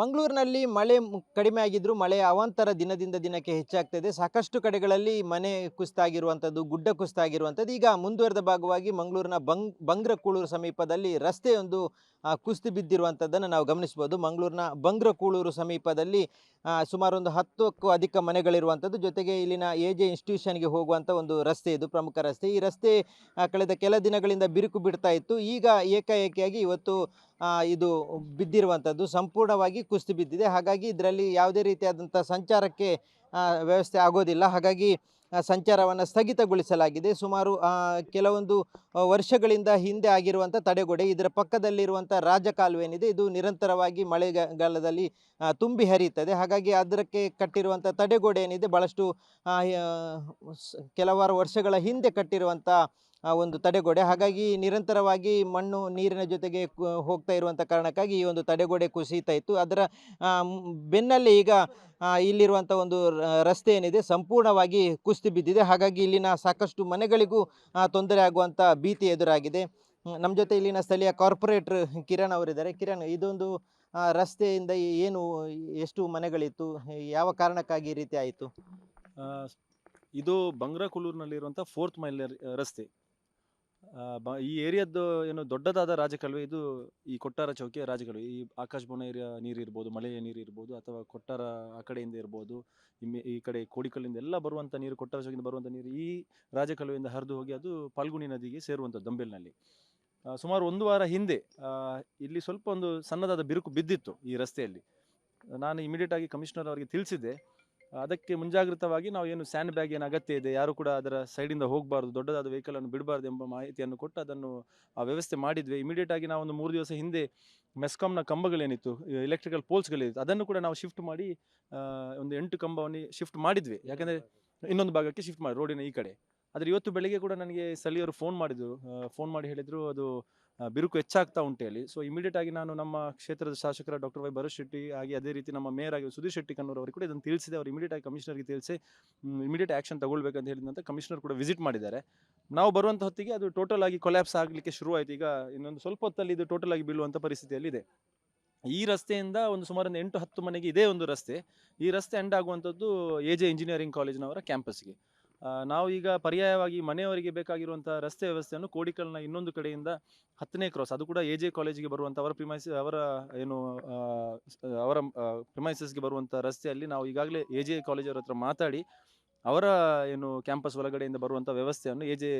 ಮಂಗಳೂರಿನಲ್ಲಿ ಮಳೆ ಕಡಿಮೆ ಆಗಿದ್ರು ಮಳೆ ಅವಾಂತರ ದಿನದಿಂದ ದಿನಕ್ಕೆ ಹೆಚ್ಚಾಗ್ತದೆ. ಸಾಕಷ್ಟು ಕಡೆಗಳಲ್ಲಿ ಮನೆ ಕುಸಿತಾಗಿರುವಂಥದ್ದು, ಗುಡ್ಡ ಕುಸಿತಾಗಿರುವಂಥದ್ದು. ಈಗ ಮುಂದುವರೆದ ಭಾಗವಾಗಿ ಮಂಗಳೂರಿನ ಬಂಗ್, ಬಂಗ್ರಕೂಳೂರು ಸಮೀಪದಲ್ಲಿ ರಸ್ತೆಯೊಂದು ಕುಸಿದು ಬಿದ್ದಿರುವಂಥದ್ದನ್ನು ನಾವು ಗಮನಿಸ್ಬೋದು. ಮಂಗಳೂರಿನ ಬಂಗ್ರಕೂಳೂರು ಸಮೀಪದಲ್ಲಿ ಸುಮಾರೊಂದು ಹತ್ತಕ್ಕೂ ಅಧಿಕ ಮನೆಗಳಿರುವಂಥದ್ದು. ಜೊತೆಗೆ ಇಲ್ಲಿನ ಎ ಜೆ ಇನ್ಸ್ಟಿಟ್ಯೂಷನ್ಗೆ ಹೋಗುವಂಥ ಒಂದು ರಸ್ತೆ ಇದು, ಪ್ರಮುಖ ರಸ್ತೆ. ಈ ರಸ್ತೆ ಕಳೆದ ಕೆಲ ದಿನಗಳಿಂದ ಬಿರುಕು ಬಿಡ್ತಾ ಇತ್ತು. ಈಗ ಏಕಾಏಕಿಯಾಗಿ ಇವತ್ತು ಇದು ಬಿದ್ದಿರುವಂಥದ್ದು. ಸಂಪೂರ್ಣವಾಗಿ ಕುಸಿದು ಬಿದ್ದಿದೆ. ಹಾಗಾಗಿ ಇದರಲ್ಲಿ ಯಾವುದೇ ರೀತಿಯಾದಂಥ ಸಂಚಾರಕ್ಕೆ ವ್ಯವಸ್ಥೆ ಆಗೋದಿಲ್ಲ. ಹಾಗಾಗಿ ಸಂಚಾರವನ್ನು ಸ್ಥಗಿತಗೊಳಿಸಲಾಗಿದೆ. ಸುಮಾರು ಕೆಲವೊಂದು ವರ್ಷಗಳಿಂದ ಹಿಂದೆ ಆಗಿರುವಂಥ ತಡೆಗೋಡೆ, ಇದರ ಪಕ್ಕದಲ್ಲಿರುವಂಥ ರಾಜಕಾಲುವೆ ಏನಿದೆ ಇದು ನಿರಂತರವಾಗಿ ಮಳೆಗಾಲದಲ್ಲಿ ತುಂಬಿ ಹರಿಯುತ್ತದೆ. ಹಾಗಾಗಿ ಅದಕ್ಕೆ ಕಟ್ಟಿರುವಂಥ ತಡೆಗೋಡೆ ಏನಿದೆ ಭಾಳಷ್ಟು ಕೆಲವಾರು ವರ್ಷಗಳ ಹಿಂದೆ ಕಟ್ಟಿರುವಂಥ ಒಂದು ತಡೆಗೋಡೆ. ಹಾಗಾಗಿ ನಿರಂತರವಾಗಿ ಮಣ್ಣು, ನೀರಿನ ಜೊತೆಗೆ ಹೋಗ್ತಾ ಇರುವಂಥ ಕಾರಣಕ್ಕಾಗಿ ಈ ಒಂದು ತಡೆಗೋಡೆ ಕುಸಿತಾ ಇತ್ತು. ಅದರ ಬೆನ್ನಲ್ಲಿ ಈಗ ಇಲ್ಲಿರುವಂಥ ಒಂದು ರಸ್ತೆ ಏನಿದೆ ಸಂಪೂರ್ಣವಾಗಿ ಕುಸಿದು ಬಿದ್ದಿದೆ. ಹಾಗಾಗಿ ಇಲ್ಲಿನ ಸಾಕಷ್ಟು ಮನೆಗಳಿಗೂ ತೊಂದರೆ ಆಗುವಂಥ ಭೀತಿ ಎದುರಾಗಿದೆ. ನಮ್ಮ ಜೊತೆ ಇಲ್ಲಿನ ಸ್ಥಳೀಯ ಕಾರ್ಪೊರೇಟರ್ ಕಿರಣ್ ಅವರಿದ್ದಾರೆ. ಕಿರಣ್, ಇದೊಂದು ರಸ್ತೆಯಿಂದ ಏನು, ಎಷ್ಟು ಮನೆಗಳಿತ್ತು? ಯಾವ ಕಾರಣಕ್ಕಾಗಿ ಈ ರೀತಿ ಆಯಿತು? ಇದು ಬಂಗ್ರಾಕುಲೂರ್ನಲ್ಲಿರುವಂಥ ಫೋರ್ತ್ ಮೈಲ್ ರಸ್ತೆ. ಬ- ಈ ಏರಿಯಾದ್ದು ಏನು ದೊಡ್ಡದಾದ ರಾಜಕಾಲುವೆ? ಇದು ಈ ಕೊಟ್ಟಾರ ಚೌಕಿಯ ರಾಜಕಾಲುವೆ? ಈ ಆಕಾಶ ಬೋನ ಏರಿಯಾ ನೀರು ಇರ್ಬೋದು, ಮಳೆಯ ನೀರು ಇರ್ಬೋದು, ಅಥವಾ ಕೊಟ್ಟಾರ ಆ ಕಡೆಯಿಂದ ಇರ್ಬೋದು, ಈ ಕಡೆ ಕೋಡಿಕಲ್ಲಿಂದ ಎಲ್ಲ ಬರುವಂಥ ನೀರು, ಕೊಟ್ಟಾರ ಚೌಕಿಯಿಂದ ಬರುವಂಥ ನೀರು ಈ ರಾಜಕಾಲುವೆಯಿಂದ ಹರಿದು ಹೋಗಿ ಅದು ಪಾಲ್ಗುಣಿ ನದಿಗೆ ಸೇರುವಂಥ ದಂಬೆಲ್ನಲ್ಲಿ ಸುಮಾರು ಒಂದು ವಾರ ಹಿಂದೆ ಇಲ್ಲಿ ಸ್ವಲ್ಪ ಒಂದು ಸಣ್ಣದಾದ ಬಿರುಕು ಬಿದ್ದಿತ್ತು ಈ ರಸ್ತೆಯಲ್ಲಿ. ನಾನು ಇಮಿಡಿಯೇಟ್ ಆಗಿ ಕಮಿಷನರ್ ಅವರಿಗೆ ತಿಳಿಸಿದ್ದೆ. ಅದಕ್ಕೆ ಮುಂಜಾಗ್ರತವಾಗಿ ನಾವು ಏನು ಸ್ಯಾಂಡ್ ಬ್ಯಾಗ್ ಏನು ಅಗತ್ಯ ಇದೆ, ಯಾರು ಕೂಡ ಅದರ ಸೈಡಿಂದ ಹೋಗಬಾರ್ದು, ದೊಡ್ಡದಾದ ವೆಹಿಕಲ್ ಅನ್ನು ಬಿಡಬಾರ್ದು ಎಂಬ ಮಾಹಿತಿಯನ್ನು ಕೊಟ್ಟು ಅದನ್ನು ಆ ವ್ಯವಸ್ಥೆ ಮಾಡಿದ್ವಿ. ಇಮಿಡಿಯೇಟ್ ಆಗಿ ನಾವು ಒಂದು ಮೂರು ದಿವಸ ಹಿಂದೆ ಮೆಸ್ಕಾಂನ ಕಂಬಗಳೇನಿತ್ತು ಎಲೆಕ್ಟ್ರಿಕಲ್ ಪೋಲ್ಸ್ಗಳಿತ್ತು ಅದನ್ನು ಕೂಡ ನಾವು ಶಿಫ್ಟ್ ಮಾಡಿ ಒಂದು ಎಂಟು ಕಂಬವನ್ನು ಶಿಫ್ಟ್ ಮಾಡಿದ್ವಿ. ಯಾಕಂದರೆ ಇನ್ನೊಂದು ಭಾಗಕ್ಕೆ ಶಿಫ್ಟ್ ಮಾಡಿ ರೋಡಿನ ಈ ಕಡೆ. ಆದರೆ ಇವತ್ತು ಬೆಳಿಗ್ಗೆ ಕೂಡ ನನಗೆ ಸ್ಥಳೀಯರು ಫೋನ್ ಮಾಡಿದ್ರು ಫೋನ್ ಮಾಡಿ ಹೇಳಿದರು, ಅದು ಬಿರುಕು ಹೆಚ್ಚಾಗ್ತಾ ಉಂಟು ಹೇಳಿ ಸೊ ಇಮಿಡಿಯೇಟ್ ಆಗಿ ನಾನು ನಮ್ಮ ಕ್ಷೇತ್ರದ ಶಾಸಕರ ಡಾಕ್ಟರ್ ವೈ ಭರತ್ ಶೆಟ್ಟಿ ಹಾಗೆ ಅದೇ ರೀತಿ ನಮ್ಮ ಮೇಯರ್ ಆಗಿ ಸುಧೀರ್ ಶೆಟ್ಟಿ ಕನ್ನೂರ್ ಅವರಿಗೆ ಕೂಡ ಇದನ್ನು ತಿಳಿಸಿದೆ. ಅವರು ಇಮಿಡಿಯೇಟ್ ಆಗಿ ಕಮಿಷನರ್ಗೆ ತಿಳಿಸಿ ಇಮಿಡಿಯೇಟ್ ಆಕ್ಷನ್ ತಗೊಳ್ಬೇಕಂತ ಹೇಳಿದಂತ ಕಮಿಷನರ್ ಕೂಡ ವಿಸಿಟ್ ಮಾಡಿದ್ದಾರೆ. ನಾವು ಬರುವಂಥ ಹೊತ್ತಿಗೆ ಅದು ಟೋಟಲ್ ಆಗಿ ಕೊಲ್ಯಾಪ್ಸ್ ಆಗಲಿಕ್ಕೆ ಶುರುವಾಯಿತು ಈಗ ಇನ್ನೊಂದು ಸ್ವಲ್ಪ ಹೊತ್ತಲ್ಲಿ ಇದು ಟೋಟಲ್ ಆಗಿ ಬೀಳುವಂಥ ಪರಿಸ್ಥಿತಿಯಲ್ಲಿ ಇದೆ. ಈ ರಸ್ತೆಯಿಂದ ಒಂದು ಸುಮಾರು ಒಂದು ಎಂಟು ಹತ್ತು ಮನೆಗೆ ಇದೇ ಒಂದು ರಸ್ತೆ. ಈ ರಸ್ತೆ ಎಂಡ್ ಆಗುವಂಥದ್ದು ಎ ಜೆ ಇಂಜಿನಿಯರಿಂಗ್ ಕಾಲೇಜಿನವರ ಕ್ಯಾಂಪಸ್ಗೆ ನಾವು ಈಗ ಪರ್ಯಾಯವಾಗಿ ಮನೆಯವರಿಗೆ ಬೇಕಾಗಿರುವಂಥ ರಸ್ತೆ ವ್ಯವಸ್ಥೆಯನ್ನು ಕೋಡಿಕಲ್ನ ಇನ್ನೊಂದು ಕಡೆಯಿಂದ ಹತ್ತನೇ ಕ್ರಾಸ್, ಅದು ಕೂಡ ಎ ಜೆ ಕಾಲೇಜಿಗೆ ಬರುವಂಥ ಅವರ ಪ್ರಿಮೈಸ್, ಅವರ, ಏನು ಅವರ ಪ್ರಿಮೈಸಸ್ಗೆ ಬರುವಂಥ ರಸ್ತೆಯಲ್ಲಿ ನಾವು ಈಗಾಗಲೇ ಎ ಜೆ ಕಾಲೇಜವ್ರ ಹತ್ರ ಮಾತಾಡಿ, ಅವರ, ಏನು, ಕ್ಯಾಂಪಸ್ ಒಳಗಡೆಯಿಂದ ಬರುವಂಥ ವ್ಯವಸ್ಥೆಯನ್ನು ಎ ಜೆ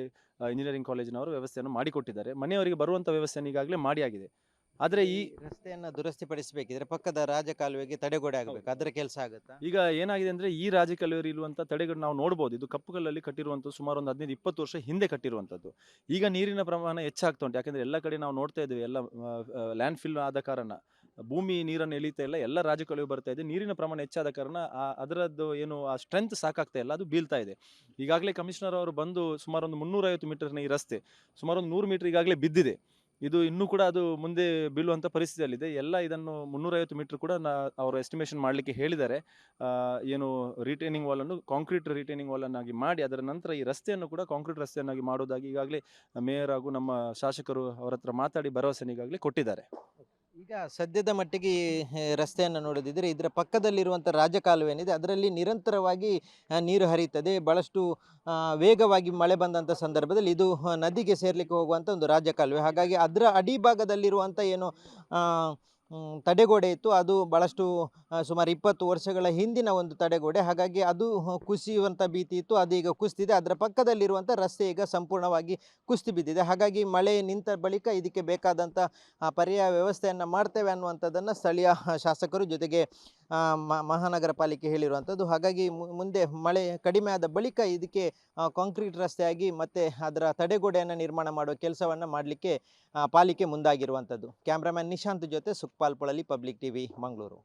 ಇಂಜಿನಿಯರಿಂಗ್ ಕಾಲೇಜಿನವರು ವ್ಯವಸ್ಥೆಯನ್ನು ಮಾಡಿಕೊಟ್ಟಿದ್ದಾರೆ. ಮನೆಯವರಿಗೆ ಬರುವಂಥ ವ್ಯವಸ್ಥೆಯನ್ನು ಈಗಾಗಲೇ ಮಾಡಿಯಾಗಿದೆ ಆದರೆ ಈ ರಸ್ತೆಯನ್ನು ದುರಸ್ತಿಪಡಿಸಬೇಕಿದ್ರೆ ಪಕ್ಕದ ರಾಜಕಾಲುವೆಗೆ ತಡೆಗೋಡೆ ಆಗಬೇಕು. ಅದರ ಕೆಲಸ ಆಗುತ್ತಾ? ಈಗ ಏನಾಗಿದೆ ಅಂದ್ರೆ ಈ ರಾಜಕಾಲುವೆ ಇರುವಂತ ತಡೆಗಳು ನಾವು ನೋಡಬಹುದು ಇದು ಕಪ್ಪುಗಳಲ್ಲಿ ಕಟ್ಟಿರುವಂತ ಸುಮಾರು ಒಂದು ಹದಿನೈದು ಇಪ್ಪತ್ತು ವರ್ಷ ಹಿಂದೆ ಕಟ್ಟಿರುವಂತದ್ದು ಈಗ ನೀರಿನ ಪ್ರಮಾಣ ಹೆಚ್ಚಾಗ್ತಾ ಉಂಟು. ಯಾಕಂದ್ರೆ ಎಲ್ಲ ಕಡೆ ನಾವು ನೋಡ್ತಾ ಇದ್ದೇವೆ ಎಲ್ಲ ಲ್ಯಾಂಡ್ ಫಿಲ್ ಆದ ಕಾರಣ. ಭೂಮಿ ನೀರನ್ನು ಎಳೀತಾ ಇಲ್ಲ ಎಲ್ಲ ರಾಜಕಾಲುವೆ ಬರ್ತಾ ಇದೆ. ನೀರಿನ ಪ್ರಮಾಣ ಹೆಚ್ಚಾದ ಕಾರಣ ಅದರದ್ದು ಏನು ಆ ಸ್ಟ್ರೆಂತ್ ಸಾಕಾಗ್ತಾ ಇಲ್ಲ ಅದು ಬೀಳ್ತಾ ಇದೆ. ಈಗಾಗಲೇ ಕಮಿಷನರ್ ಅವರು ಬಂದು ಸುಮಾರು ಒಂದು ಮುನ್ನೂರೈವತ್ತು ಮೀಟರ್ನ ಈ ರಸ್ತೆ ಸುಮಾರು ಒಂದು ನೂರು ಮೀಟರ್ ಈಗಾಗಲೇ ಬಿದ್ದಿದೆ. ಇದು ಇನ್ನೂ ಕೂಡ ಅದು ಮುಂದೆ ಬೀಳುವಂಥ ಪರಿಸ್ಥಿತಿಯಲ್ಲಿದೆ. ಎಲ್ಲ ಇದನ್ನು ಮುನ್ನೂರೈವತ್ತು ಮೀಟರ್ ಕೂಡ ನಾ ಅವರು ಎಸ್ಟಿಮೇಷನ್ ಮಾಡಲಿಕ್ಕೆ ಹೇಳಿದ್ದಾರೆ. ಏನು ರಿಟೈನಿಂಗ್ ವಾಲನ್ನು ಕಾಂಕ್ರೀಟ್ ರಿಟೈನಿಂಗ್ ವಾಲನ್ನಾಗಿ ಮಾಡಿ ಅದರ ನಂತರ ಈ ರಸ್ತೆಯನ್ನು ಕೂಡ ಕಾಂಕ್ರೀಟ್ ರಸ್ತೆಯನ್ನಾಗಿ ಮಾಡೋದಾಗಿ ಈಗಾಗಲೇ ಮೇಯರ್ ಹಾಗೂ ನಮ್ಮ ಶಾಸಕರು ಅವರ ಹತ್ರ ಮಾತಾಡಿ ಭರವಸೆನ ಈಗಾಗಲೇ ಕೊಟ್ಟಿದ್ದಾರೆ. ಈಗ ಸದ್ಯದ ಮಟ್ಟಿಗೆ ರಸ್ತೆಯನ್ನು ನೋಡೋದಿದ್ರೆ ಇದರ ಪಕ್ಕದಲ್ಲಿರುವಂಥ ರಾಜಕಾಲುವೆ ಏನಿದೆ ಅದರಲ್ಲಿ ನಿರಂತರವಾಗಿ ನೀರು ಹರಿಯುತ್ತದೆ. ಆ, ವೇಗವಾಗಿ ಮಳೆ ಬಂದಂಥ ಸಂದರ್ಭದಲ್ಲಿ ಇದು ನದಿಗೆ ಸೇರ್ಲಿಕ್ಕೆ ಹೋಗುವಂಥ ಒಂದು ರಾಜಕಾಲುವೆ. ಹಾಗಾಗಿ ಅದರ ಅಡಿಭಾಗದಲ್ಲಿರುವಂಥ ಏನು ತಡೆಗೋಡೆ ಇತ್ತು. ಅದು ಭಾಳಷ್ಟು ಸುಮಾರು ಇಪ್ಪತ್ತು ವರ್ಷಗಳ ಹಿಂದಿನ ಒಂದು ತಡೆಗೋಡೆ. ಹಾಗಾಗಿ ಅದು ಕುಸಿಯುವಂಥ ಭೀತಿ ಇತ್ತು. ಅದು ಈಗ ಕುಸಿದಿದೆ. ಅದರ ಪಕ್ಕದಲ್ಲಿರುವಂಥ ರಸ್ತೆ ಈಗ ಸಂಪೂರ್ಣವಾಗಿ ಕುಸಿದು ಬಿದ್ದಿದೆ. ಹಾಗಾಗಿ ಮಳೆ ನಿಂತ ಬಳಿಕ ಇದಕ್ಕೆ ಬೇಕಾದಂಥ ಪರ್ಯಾಯ ವ್ಯವಸ್ಥೆಯನ್ನು ಮಾಡ್ತೇವೆ ಅನ್ನುವಂಥದ್ದನ್ನು ಸ್ಥಳೀಯ ಶಾಸಕರು ಜೊತೆಗೆ ಮಹಾನಗರ ಪಾಲಿಕೆ ಹೇಳಿರುವಂಥದ್ದು. ಹಾಗಾಗಿ ಮುಂದೆ ಮಳೆ ಕಡಿಮೆ ಆದ ಬಳಿಕ ಇದಕ್ಕೆ ಕಾಂಕ್ರೀಟ್ ರಸ್ತೆಯಾಗಿ ಮತ್ತೆ ಅದರ ತಡೆಗೋಡೆಯನ್ನು ನಿರ್ಮಾಣ ಮಾಡುವ ಕೆಲಸವನ್ನು ಮಾಡಲಿಕ್ಕೆ ಪಾಲಿಕೆ ಮುಂದಾಗಿರುವಂಥದ್ದು. ಕ್ಯಾಮ್ರಾಮ್ಯಾನ್ ನಿಶಾಂತ್ ಜೊತೆ ಸುಕ್ಪಾಲ್ ಪೊಳಲಿ ಪಬ್ಲಿಕ್ ಟಿವಿ ಮಂಗಳೂರು.